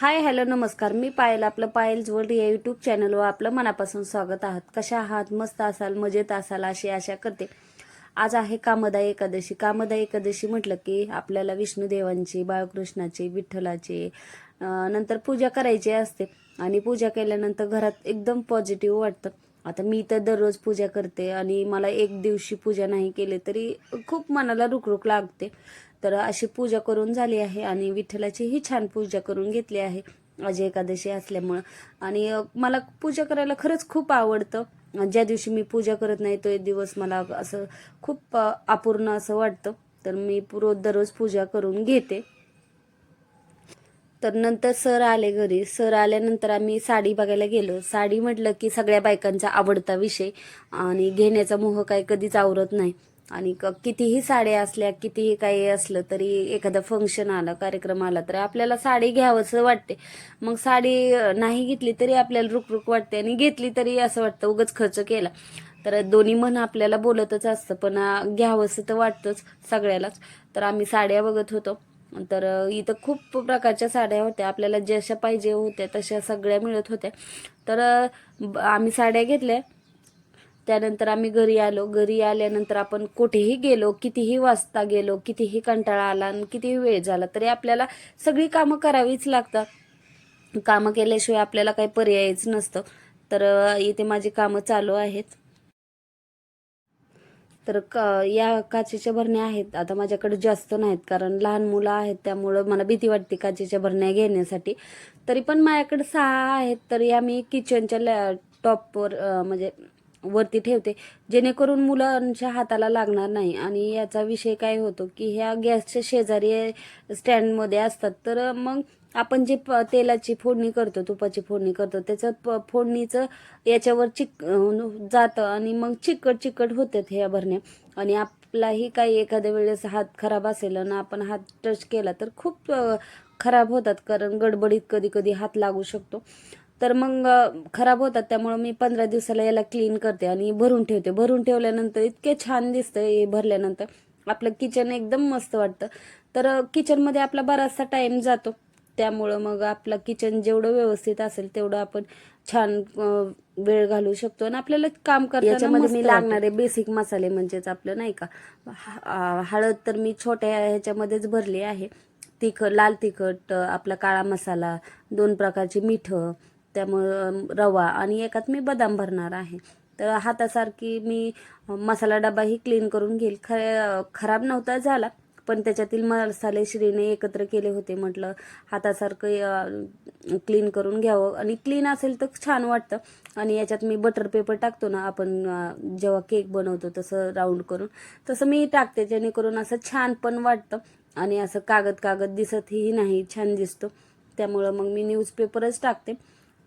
Hi hello नमस्कार. मी पायल आपलं piles world या यूट्यूब चॅनलवर आपलं मनापासून स्वागत आहात. कशा आहात? मस्त असाल मजेत असाल अशी आशा करते. आज आहे कामदा एकादशी. कामदा एकादशी म्हटलं की आपल्याला विष्णुदेवांची बाळकृष्णाची विठ्ठलाची नंतर पूजा करायची असते. आणि पूजा केल्यानंतर घरात एकदम पॉझिटिव्ह वाटतं. आता मी तर दररोज पूजा करते आणि मला एक दिवशी पूजा नाही केली तरी खूप मनाला रुकरुक लागते. तर अशी पूजा करून झाली आहे आणि विठ्ठलाचीही छान पूजा करून घेतली आहे. आज एकादशी असल्यामुळं. आणि मला पूजा करायला खरंच खूप आवडतं. ज्या दिवशी मी पूजा करत नाही तो एक दिवस मला असं खूप अपूर्ण असं वाटतं. तर मी रोज दररोज पूजा करून घेते. तर नंतर सर आले घरी. सर आल्यानंतर आम्ही साडी बघायला गेलो. साडी म्हटलं की सगळ्या बायकांचा आवडता विषय आणि घेण्याचा मोह काय कधीच आवरत नाही. आणि क- कितीही साड्या असल्या कितीही काही असलं तरी एखादं फंक्शन आलं कार्यक्रम आला तर आपल्याला साडी घ्यावंसं वाटते. मग साडी नाही घेतली तरी आपल्याला रुकरुक वाटते आणि घेतली तरी असं वाटतं उगच खर्च केला. तर दोन्ही म्हण आपल्याला बोलतच असतं पण घ्यावंसं तर वाटतंच सगळ्यालाच. तर आम्ही साड्या बघत होतो. तर इथं खूप प्रकारच्या साड्या होत्या. आपल्याला जशा पाहिजे होत्या तशा सगळ्या मिळत होत्या. तर ब- आम्ही साड्या घेतल्या. त्यानंतर आम्ही घरी आलो. घरी आल्यानंतर आपण कुठेही गेलो कितीही वाजता गेलो कितीही कंटाळा आला आणि कितीही वेळ झाला तरी आपल्याला सगळी कामं करावीच लागतात. कामं केल्याशिवाय आपल्याला काही पर्यायच नसतं. तर इथे माझी कामं चालू आहेत. तर क या काचेच्या भरण्या आहेत. आता माझ्याकडे जास्त नाहीत कारण लहान मुलं आहेत त्यामुळं मला भीती वाटते काचेच्या भरण्या घेण्यासाठी. तरी पण माझ्याकडे सहा आहेत. तर या मी किचनच्या लॅ टॉपवर म्हणजे वरती ठेवते. जेणेकरून मुलांच्या हाताला लागणार नाही. आणि याचा विषय काय होतो की ह्या गॅसच्या शेजारी स्टँडमध्ये असतात. तर मग आपण जे प तेलाची फोडणी करतो तुपाची फोडणी करतो त्याचं प फोडणीचं याच्यावर चिक जातं आणि मग चिकट चिकट होतात ह्या भरण्या आणि आपलाही काही एखाद्या वेळेस हात खराब असेल आणि आपण हात टच केला तर खूप खराब होतात. कारण गडबडीत कधी कधी हात लागू शकतो. तर मग खराब होतात. त्यामुळं मी पंधरा दिवसाला याला क्लीन करते आणि भरून ठेवते. भरून ठेवल्यानंतर इतके छान दिसतं हे भरल्यानंतर. आपलं किचन एकदम मस्त वाटतं. तर किचनमध्ये आपला बराचसा टाईम जातो. त्यामुळं मग आपलं किचन जेवढं व्यवस्थित असेल तेवढं आपण छान वेळ घालू शकतो. आणि आपल्याला काम याच्यामध्ये मी लागणारे बेसिक मसाले म्हणजेच आपलं नाही का? हळद तर मी छोट्या ह्याच्यामध्येच भरली आहे. तिखट लाल तिखट आपला काळा मसाला दोन प्रकारची मिठं त्यामुळं रवा आणि एकात मी बदाम भरणार आहे. तर हातासारखी मी मसाला डबाही क्लीन करून घेईल. ख खराब नव्हता झाला पण त्याच्यातील मसाले श्रीने एकत्र केले होते म्हटलं हातासारखं क्लीन करून घ्यावं. आणि क्लीन असेल तर छान वाटतं. आणि याच्यात मी बटर पेपर टाकतो ना आपण जेव्हा केक बनवतो तसं राऊंड करून. तसं मी टाकते जेणेकरून असं छान पण वाटतं. आणि असं कागद कागद दिसतही नाही छान दिसतो. त्यामुळं मग मी न्यूजपेपरच टाकते.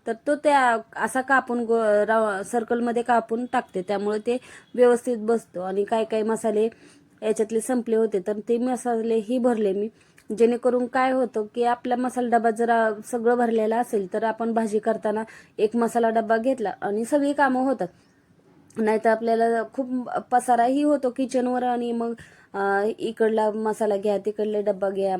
तर तो त्या असा कापून गो राव सर्कलमध्ये कापून टाकते. त्यामुळे ते व्यवस्थित बसतो. आणि काय काय मसाले याच्यातले संपले होते तर ते मसालेही भरले मी. जेणेकरून काय होतं की आपला मसाला डबा जरा सगळं भरलेला असेल तर आपण भाजी करताना एक मसाला डबा घेतला आणि सगळी कामं होतात. नाहीतर आपल्याला खूप पसाराही होतो किचनवर आणि मग इकडला मसाला घ्या तिकडले डब्बा घ्या.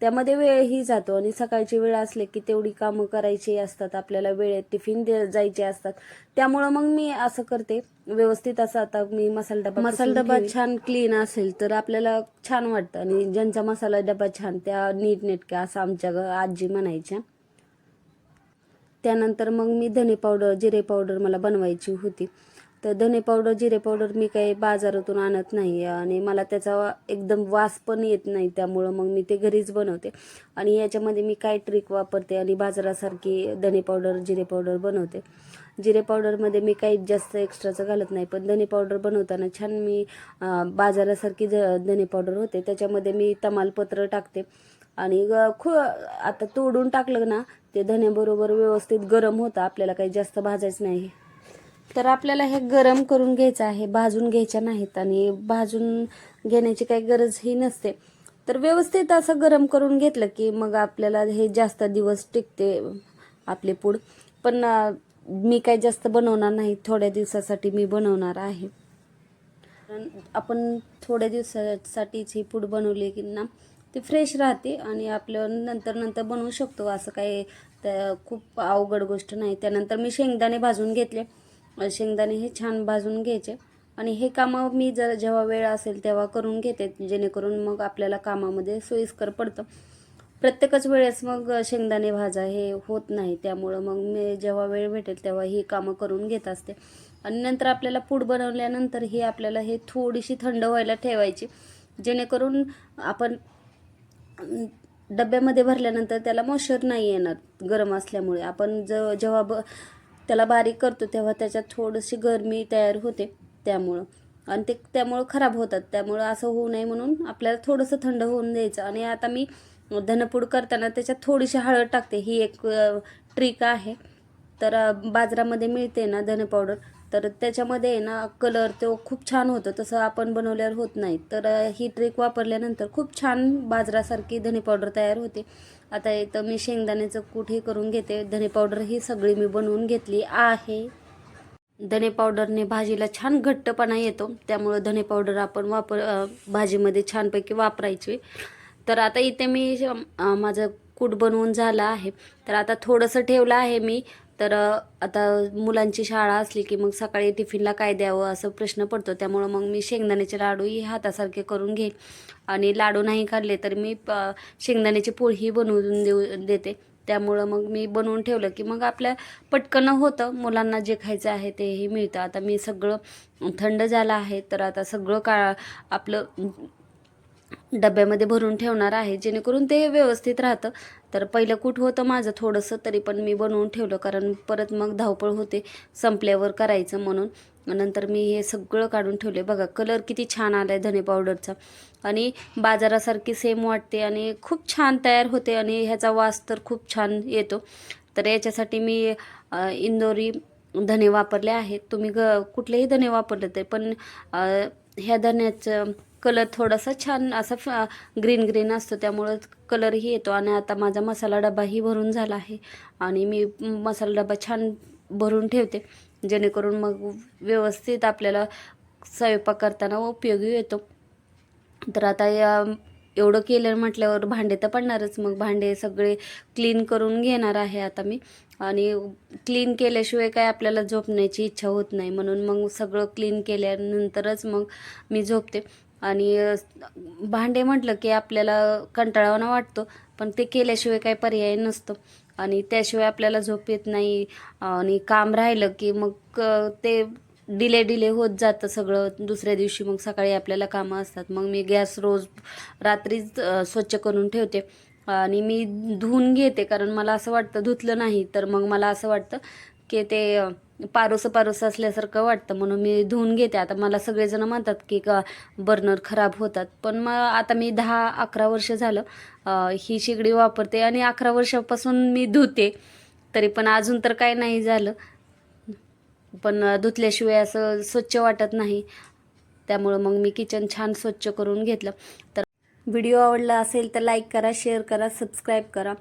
त्यामध्ये वेळही जातो आणि सकाळची वेळ असले की तेवढी कामं करायची असतात आपल्याला वेळेत टिफिन दे जायचे असतात. त्यामुळं मग मी असं करते व्यवस्थित असं आता मी मसाला डबा मसाला डबा छान क्लीन असेल तर आपल्याला छान वाटतं आणि ज्यांचा मसाला डबा छान त्या नीट नेटक्या असं आमच्या आजी म्हणायच्या. त्यानंतर मग मी धने पावडर जिरे पावडर मला बनवायची होती. तर धने पावडर जिरे पावडर मी काही बाजारातून आणत नाही आणि मला त्याचा एकदम वास पण येत नाही त्यामुळं मग मी ते घरीच बनवते. आणि याच्यामध्ये मी काय ट्रिक वापरते आणि बाजारासारखी धने पावडर जिरे पावडर बनवते. जिरे पावडरमध्ये मी काही जास्त एक्स्ट्राचं घालत नाही पण धने पावडर बनवताना छान मी बाजारासारखी ज धने पावडर होते. त्याच्यामध्ये मी तमालपत्र टाकते. आणि ग- खू आता तोडून टाकलं ना ते धन्याबरोबर व्यवस्थित गरम होतं. आपल्याला काही जास्त भाजायचं नाही. तर आपल्याला हे गरम करून घ्यायचं आहे भाजून घ्यायच्या नाहीत आणि भाजून घेण्याची काही गरजही नसते. तर व्यवस्थित असं गरम करून घेतलं की मग आपल्याला हे जास्त दिवस टिकते आपले पूड. पण मी काही जास्त बनवणार नाही थोड्या दिवसासाठी मी बनवणार आहे. कारण आपण थोड्या दिवसासाठीच ही पूड बनवली की ना ती फ्रेश राहते आणि आपलं नंतर नंतर बनवू शकतो असं काही त्या खूप अवघड गोष्ट नाही. त्यानंतर मी शेंगदाणे भाजून घेतले. शेंगदाणे हे छान भाजून घ्यायचे. आणि हे कामं मी जर जेव्हा वेळ असेल तेव्हा करून घेते जेणेकरून मग आपल्याला कामामध्ये सोयीस्कर पडतं. प्रत्येकच वेळेस मग शेंगदाणे भाजा हे होत नाही त्यामुळं मग मी जेव्हा वेळ भेटेल तेव्हा ही कामं करून घेत असते. आणि नंतर आपल्याला पूड बनवल्यानंतर ही आपल्याला हे थोडीशी थंड व्हायला ठेवायची जेणेकरून आपण डब्यामध्ये भरल्यानंतर त्याला मॉइश्चर नाही येणार गरम असल्यामुळे. आपण ज जेव्हा ब त्याला बारीक करतो तेव्हा त्याच्यात थोडीशी गरमी तयार होते त्यामुळं. आणि ते त्यामुळं खराब होतात. त्यामुळं असं होऊ नये म्हणून आपल्याला थोडंसं थंड होऊन द्यायचं. आणि आता मी धनपूड करताना त्याच्यात थोडीशी हळद टाकते. ही एक ट्रिक आहे. तर बाजारामध्ये मिळते ना धने पावडर तर त्याच्यामध्ये आहे ना कलर तो खूप छान होतो तसं आपण बनवल्यावर होत नाही. तर ही ट्रिक वापरल्यानंतर खूप छान बाजरासारखी धने पावडर तयार होते. आता इथं मी शेंगदाण्याचं कूट हे करून घेते. धने पावडर ही सगळी मी बनवून घेतली आहे. धने पावडरने भाजीला छान घट्टपणा येतो. त्यामुळं धने पावडर आपण वापर भाजीमध्ये छानपैकी वापरायची. तर आता इथे मी माझं कूट बनवून झालं आहे. तर आता थोडंसं ठेवलं आहे मी. तर आता मुलांची शाळा असली की मग सकाळी टिफिनला काय द्यावं असं प्रश्न पडतो. त्यामुळं मग मी शेंगदाण्याचे लाडूही हातासारखे करून घेईन. आणि लाडू नाही काढले तर मी प शेंगदाण्याची पोळीही बनवून देऊ देते. त्यामुळं मग मी बनवून ठेवलं की मग आपल्या पटकन होतं. मुलांना जे खायचं आहे तेही मिळतं. आता मी सगळं थंड झालं आहे. तर आता सगळं का आपलं डब्यामध्ये भरून ठेवणार आहे. जेणेकरून ते व्यवस्थित राहतं. तर पहिलं कुठं होतं माझं थोडंसं तरी पण मी बनवून ठेवलं. कारण परत मग धावपळ होते संपल्यावर करायचं म्हणून. नंतर मी हे सगळं काढून ठेवले बघा कलर किती छान आला आहे धने पावडरचा. आणि बाजारासारखी सेम वाटते आणि खूप छान तयार होते आणि ह्याचा वास तर खूप छान येतो. तर याच्यासाठी मी इंदोरी धने वापरले आहेत. तुम्ही ग कुठलेही धने वापरले ते पण ह्या धन्याचं कलर थोडासा छान असा ग्रीन ग्रीन असतो त्यामुळं कलरही येतो. आणि आता माझा मसाला डबाही भरून झाला आहे. आणि मी मसाला डबा छान भरून ठेवते. जेणेकरून मग व्यवस्थित आपल्याला स्वयंपाक करताना उपयोगी येतो. तर आता या एवढं केलं म्हटल्यावर भांडे तर पडणारच. मग भांडे सगळे क्लीन करून घेणार आहे आता मी. आणि क्लीन केल्याशिवाय काय आपल्याला झोपण्याची इच्छा होत नाही. म्हणून मग सगळं क्लीन केल्यानंतरच मग मी झोपते. आणि भांडे म्हटलं की आपल्याला कंटाळावाना वाटतो पण ते केल्याशिवाय काही पर्याय नसतो. आणि त्याशिवाय आपल्याला झोप येत नाही आणि काम राहिलं की मग ते डिले डिले होत जातं सगळं. दुसऱ्या दिवशी मग सकाळी आपल्याला कामं असतात. मग मी गॅस रोज रात्रीच स्वच्छ करून ठेवते. आणि मी धुवून घेते कारण मला असं वाटतं धुतलं नाही तर मग मला असं वाटतं की ते पारोसं पारोसं असल्यासारखं वाटतं. म्हणून मी धुवून घेते. आता मला सगळेजण म्हणतात की का बर्नर खराब होतात. पण मग आता मी दहा अकरा वर्ष झालं ही शेगडी वापरते आणि अकरा वर्षापासून मी धुते. तरी पण अजून तर काय नाही झालं. पण धुतल्याशिवाय असं स्वच्छ वाटत नाही. त्यामुळं मग मी किचन छान स्वच्छ करून घेतलं. तर व्हिडिओ आवडला असेल तर लाईक करा शेअर करा सबस्क्राईब करा.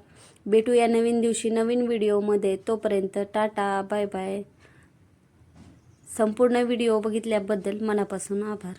भेटूया नवीन दिवशी नवीन व्हिडिओमध्ये. तोपर्यंत टाटा बाय बाय. संपूर्ण व्हिडिओ बघितल्याबद्दल मनापासून आभार.